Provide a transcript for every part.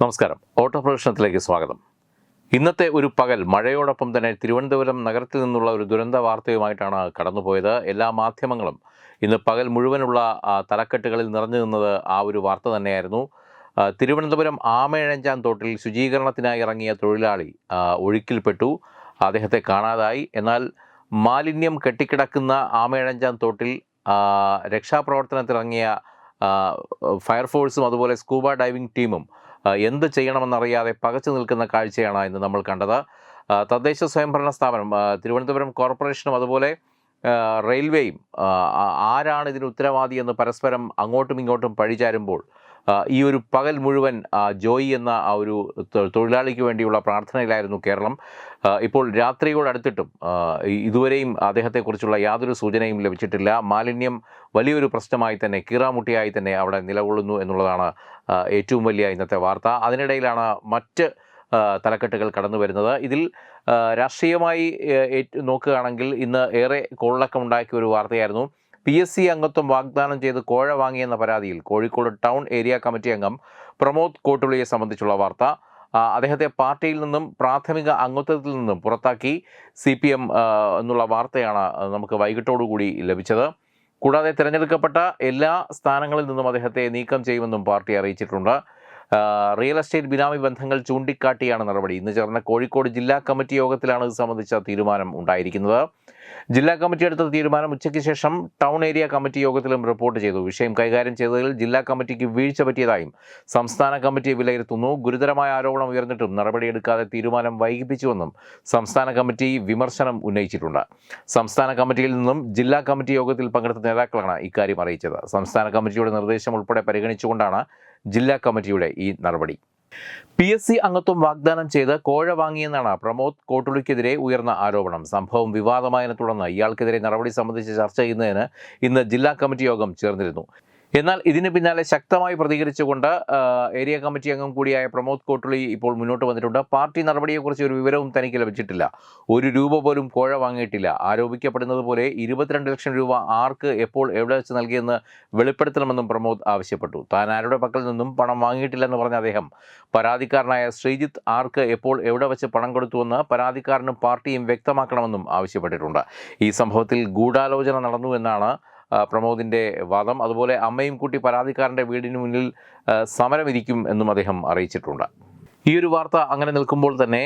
നമസ്കാരം. ഓട്ടോ പ്രദർശനത്തിലേക്ക് സ്വാഗതം. ഇന്നത്തെ ഒരു പകൽ മഴയോടൊപ്പം തന്നെ തിരുവനന്തപുരം നഗരത്തിൽ നിന്നുള്ള ഒരു ദുരന്ത വാർത്തയുമായിട്ടാണ് കടന്നുപോയത്. എല്ലാ മാധ്യമങ്ങളും ഇന്ന് പകൽ മുഴുവനുള്ള തലക്കെട്ടുകളിൽ നിറഞ്ഞു നിന്നത് ആ ഒരു വാർത്ത തന്നെയായിരുന്നു. തിരുവനന്തപുരം ആമേഴഞ്ചാം തോട്ടിൽ ശുചീകരണത്തിനായി ഇറങ്ങിയ തൊഴിലാളി ഒഴുക്കിൽപ്പെട്ടു. അദ്ദേഹത്തെ കാണാതായി. എന്നാൽ മാലിന്യം കെട്ടിക്കിടക്കുന്ന ആമേഴഞ്ചാം തോട്ടിൽ രക്ഷാപ്രവർത്തനത്തിനിറങ്ങിയ ഫയർഫോഴ്സും അതുപോലെ സ്കൂബ ഡൈവിംഗ് ടീമും എന്ത് ചെയ്യണമെന്നറിയാതെ പകച്ചു നിൽക്കുന്ന കാഴ്ചയാണ് ഇന്ന് നമ്മൾ കണ്ടത്. തദ്ദേശ സ്വയംഭരണ സ്ഥാപനം തിരുവനന്തപുരം കോർപ്പറേഷനും അതുപോലെ റെയിൽവേയും ആരാണ് ഇതിന് ഉത്തരവാദി എന്ന് പരസ്പരം അങ്ങോട്ടും ഇങ്ങോട്ടും പഴിചാരുമ്പോൾ ഈ ഒരു പകൽ മുഴുവൻ ജോയി എന്ന ആ ഒരു തൊഴിലാളിക്ക് വേണ്ടിയുള്ള പ്രാർത്ഥനയിലായിരുന്നു കേരളം. ഇപ്പോൾ രാത്രിയോട് അടുത്തിട്ടും ഇതുവരെയും അദ്ദേഹത്തെക്കുറിച്ചുള്ള യാതൊരു സൂചനയും ലഭിച്ചിട്ടില്ല. മാലിന്യം വലിയൊരു പ്രശ്നമായി തന്നെ കീറാമുട്ടിയായി തന്നെ അവിടെ നിലകൊള്ളുന്നു എന്നുള്ളതാണ് ഏറ്റവും വലിയ ഇന്നത്തെ വാർത്ത. അതിനിടയിലാണ് മറ്റ് തലക്കെട്ടുകൾ കടന്നു വരുന്നത്. ഇതിൽ രാഷ്ട്രീയമായി നോക്കുകയാണെങ്കിൽ ഇന്ന് ഏറെ കോളിളക്കമുണ്ടാക്കിയ ഒരു വാർത്തയായിരുന്നു. പി എസ് സി അംഗത്വം വാഗ്ദാനം ചെയ്ത് കോഴ വാങ്ങിയെന്ന പരാതിയിൽ കോഴിക്കോട് ടൗൺ ഏരിയ കമ്മിറ്റി അംഗം പ്രമോദ് കോട്ടുളിയെ സംബന്ധിച്ചുള്ള വാർത്ത അദ്ദേഹത്തെ പാർട്ടിയിൽ നിന്നും പ്രാഥമിക അംഗത്വത്തിൽ നിന്നും പുറത്താക്കി സി പി എം എന്നുള്ള വാർത്തയാണ് നമുക്ക് വൈകിട്ടോടുകൂടി ലഭിച്ചത്. കൂടാതെ തിരഞ്ഞെടുക്കപ്പെട്ട എല്ലാ സ്ഥാനങ്ങളിൽ നിന്നും അദ്ദേഹത്തെ നീക്കം ചെയ്യുമെന്നും പാർട്ടി അറിയിച്ചിട്ടുണ്ട്. റിയൽ എസ്റ്റേറ്റ് ബിനാമി ബന്ധങ്ങൾ ചൂണ്ടിക്കാട്ടിയാണ് നടപടി. ഇന്ന് ചേർന്ന കോഴിക്കോട് ജില്ലാ കമ്മിറ്റി യോഗത്തിലാണ് ഇത് സംബന്ധിച്ച തീരുമാനം ഉണ്ടായിരിക്കുന്നത്. ജില്ലാ കമ്മിറ്റി എടുത്ത തീരുമാനം ഉച്ചയ്ക്ക് ശേഷം ടൗൺ ഏരിയ കമ്മിറ്റി യോഗത്തിലും റിപ്പോർട്ട് ചെയ്തു. വിഷയം കൈകാര്യം ചെയ്തതിൽ ജില്ലാ കമ്മിറ്റിക്ക് വീഴ്ച പറ്റിയതായും സംസ്ഥാന കമ്മിറ്റി വിലയിരുത്തുന്നു. ഗുരുതരമായ ആരോപണം ഉയർന്നിട്ടും നടപടിയെടുക്കാതെ തീരുമാനം വൈകിപ്പിച്ചുവെന്നും സംസ്ഥാന കമ്മിറ്റി വിമർശനം ഉന്നയിച്ചിട്ടുണ്ട്. സംസ്ഥാന കമ്മിറ്റിയിൽ നിന്നും ജില്ലാ കമ്മിറ്റി യോഗത്തിൽ പങ്കെടുത്ത നേതാക്കളാണ് ഇക്കാര്യം അറിയിച്ചത്. സംസ്ഥാന കമ്മിറ്റിയുടെ നിർദ്ദേശം ഉൾപ്പെടെ പരിഗണിച്ചുകൊണ്ടാണ് ജില്ലാ കമ്മിറ്റിയുടെ ഈ നടപടി. പി എസ് സി അംഗത്വം വാഗ്ദാനം ചെയ്ത് കോഴ വാങ്ങിയെന്നാണ് പ്രമോദ് കോട്ടുളിക്കെതിരെ ഉയർന്ന ആരോപണം. സംഭവം വിവാദമായതിനെ തുടർന്ന് ഇയാൾക്കെതിരെ നടപടി സംബന്ധിച്ച് ചർച്ച ചെയ്യുന്നതിന് ഇന്ന് ജില്ലാ കമ്മിറ്റി യോഗം ചേർന്നിരുന്നു. എന്നാൽ ഇതിന് പിന്നാലെ ശക്തമായി പ്രതികരിച്ചുകൊണ്ട് ഏരിയ കമ്മിറ്റി അംഗം കൂടിയായ പ്രമോദ് കോട്ടുളി ഇപ്പോൾ മുന്നോട്ട് വന്നിട്ടുണ്ട്. പാർട്ടി നടപടിയെക്കുറിച്ച് ഒരു വിവരവും തനിക്ക് ലഭിച്ചിട്ടില്ല. ഒരു രൂപ പോലും കോഴ വാങ്ങിയിട്ടില്ല. ആരോപിക്കപ്പെടുന്നത് പോലെ ഇരുപത്തിരണ്ട് ലക്ഷം രൂപ ആർക്ക് എപ്പോൾ എവിടെ വെച്ച് നൽകിയെന്ന് വെളിപ്പെടുത്തണമെന്നും പ്രമോദ് ആവശ്യപ്പെട്ടു. താൻ ആരുടെ പക്കൽ നിന്നും പണം വാങ്ങിയിട്ടില്ലെന്ന് പറഞ്ഞ അദ്ദേഹം പരാതിക്കാരനായ ശ്രീജിത്ത് ആർക്ക് എപ്പോൾ എവിടെ വെച്ച് പണം കൊടുത്തുവെന്ന് പരാതിക്കാരനും പാർട്ടിയും വ്യക്തമാക്കണമെന്നും ആവശ്യപ്പെട്ടിട്ടുണ്ട്. ഈ സംഭവത്തിൽ ഗൂഢാലോചന നടന്നു എന്നാണ് പ്രമോദിന്റെ വാദം. അതുപോലെ അമ്മയും കുട്ടി പരാതിക്കാരന്റെ വീടിന് മുന്നിൽ സമരമിരിക്കും എന്നും അദ്ദേഹം അറിയിച്ചിട്ടുണ്ട്. ഈ ഒരു വാർത്ത അങ്ങനെ നിൽക്കുമ്പോൾ തന്നെ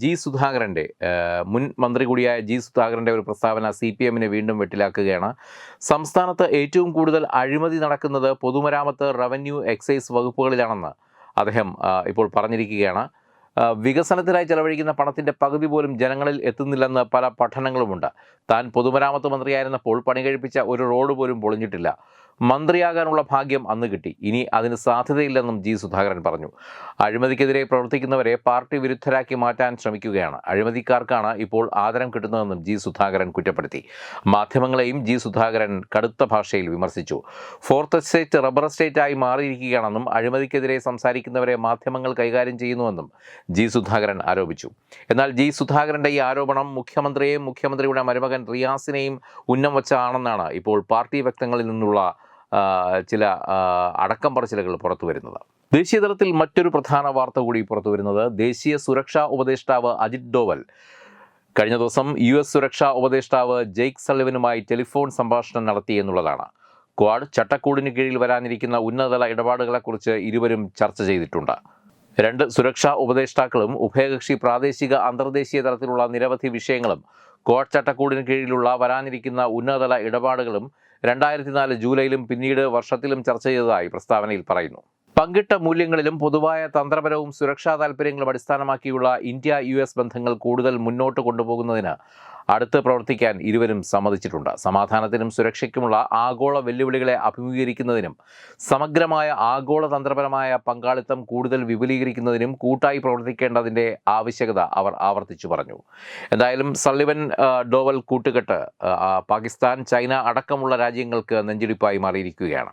ജി സുധാകരന്റെ മുൻ മന്ത്രി കൂടിയായ ജി സുധാകരന്റെ ഒരു പ്രസ്താവന സി പി എമ്മിനെ വീണ്ടും വെട്ടിലാക്കുകയാണ്. സംസ്ഥാനത്ത് ഏറ്റവും കൂടുതൽ അഴിമതി നടക്കുന്നത് പൊതുമരാമത്ത് റവന്യൂ എക്സൈസ് വകുപ്പുകളിലാണെന്ന് അദ്ദേഹം ഇപ്പോൾ പറഞ്ഞിരിക്കുകയാണ്. വികസനത്തിനായി ചെലവഴിക്കുന്ന പണത്തിന്റെ പകുതി പോലും ജനങ്ങളിൽ എത്തുന്നില്ലെന്ന് പല പഠനങ്ങളുമുണ്ട്. താൻ പൊതുമരാമത്ത് മന്ത്രിയായിരുന്നപ്പോൾ പണി കഴിപ്പിച്ച ഒരു റോഡ് പോലും പൊളിഞ്ഞിട്ടില്ല. മന്ത്രിയാകാനുള്ള ഭാഗ്യം അന്ന് കിട്ടി. ഇനി അതിന് സാധ്യതയില്ലെന്നും ജി സുധാകരൻ പറഞ്ഞു. അഴിമതിക്കെതിരെ പ്രവർത്തിക്കുന്നവരെ പാർട്ടി വിരുദ്ധരാക്കി മാറ്റാൻ ശ്രമിക്കുകയാണ്. അഴിമതിക്കാർക്കാണ് ഇപ്പോൾ ആദരം കിട്ടുന്നതെന്നും ജി സുധാകരൻ കുറ്റപ്പെടുത്തി. മാധ്യമങ്ങളെയും ജി സുധാകരൻ കടുത്ത ഭാഷയിൽ വിമർശിച്ചു. ഫോർത്ത് എസ്റ്റേറ്റ് റബ്ബർ സ്റ്റേറ്റായി മാറിയിരിക്കുകയാണെന്നും അഴിമതിക്കെതിരെ സംസാരിക്കുന്നവരെ മാധ്യമങ്ങൾ കൈകാര്യം ചെയ്യുന്നുവെന്നും ജി സുധാകരൻ ആരോപിച്ചു. എന്നാൽ ജി സുധാകരന്റെ ഈ ആരോപണം മുഖ്യമന്ത്രിയെയും മുഖ്യമന്ത്രിയുടെ മരുമകൻ റിയാസിനെയും ഉന്നം വച്ചാണെന്നാണ് ഇപ്പോൾ പാർട്ടി വ്യക്തങ്ങളിൽ നിന്നുള്ള ചില അടക്കം പറച്ചിലുകൾ പുറത്തു വരുന്നത്. ദേശീയതലത്തിൽ മറ്റൊരു പ്രധാന വാർത്ത കൂടി പുറത്തു വരുന്നത്. ദേശീയ സുരക്ഷാ ഉപദേഷ്ടാവ് അജിത് ഡോവൽ. കഴിഞ്ഞ ദിവസം യു എസ് സുരക്ഷാ ഉപദേഷ്ടാവ് ജെയ്ക് സള്ളിവനുമായി ടെലിഫോൺ സംഭാഷണം നടത്തി എന്നുള്ളതാണ്. ക്വാഡ് ചട്ടക്കൂടിന് കീഴിൽ വരാനിരിക്കുന്ന ഉന്നതതല ഇടപാടുകളെക്കുറിച്ച് ഇരുവരും ചർച്ച ചെയ്തിട്ടുണ്ട്. രണ്ട് സുരക്ഷാ ഉപദേഷ്ടാക്കളും ഉഭയകക്ഷി പ്രാദേശിക അന്തർദേശീയ തലത്തിലുള്ള നിരവധി വിഷയങ്ങളും ക്വാഡ് ചട്ടക്കൂടിന് കീഴിലുള്ള വരാനിരിക്കുന്ന ഉന്നതതല ഇടപാടുകളും രണ്ടായിരത്തി നാല് ജൂലൈയിലും പിന്നീട് വർഷത്തിലും ചർച്ച ചെയ്തതായി പ്രസ്താവനയിൽ പറയുന്നു. പങ്കിട്ട മൂല്യങ്ങളിലും പൊതുവായ തന്ത്രപരവും സുരക്ഷാ താൽപ്പര്യങ്ങളും അടിസ്ഥാനമാക്കിയുള്ള ഇന്ത്യ യു എസ് ബന്ധങ്ങൾ കൂടുതൽ മുന്നോട്ട് കൊണ്ടുപോകുന്നതിന് അടുത്ത് പ്രവർത്തിക്കാൻ ഇരുവരും സമ്മതിച്ചിട്ടുണ്ട്. സമാധാനത്തിനും സുരക്ഷയ്ക്കുമുള്ള ആഗോള വെല്ലുവിളികളെ അഭിമുഖീകരിക്കുന്നതിനും സമഗ്രമായ ആഗോള തന്ത്രപരമായ പങ്കാളിത്തം കൂടുതൽ വിപുലീകരിക്കുന്നതിനും കൂട്ടായി പ്രവർത്തിക്കേണ്ടതിന്റെ ആവശ്യകത അവർ ആവർത്തിച്ചു പറഞ്ഞു. എന്തായാലും സള്ളിവൻ ഡോവൽ കൂട്ടുകെട്ട് പാകിസ്ഥാൻ ചൈന അടക്കമുള്ള രാജ്യങ്ങൾക്ക് നെഞ്ചിടിപ്പായി മാറിയിരിക്കുകയാണ്.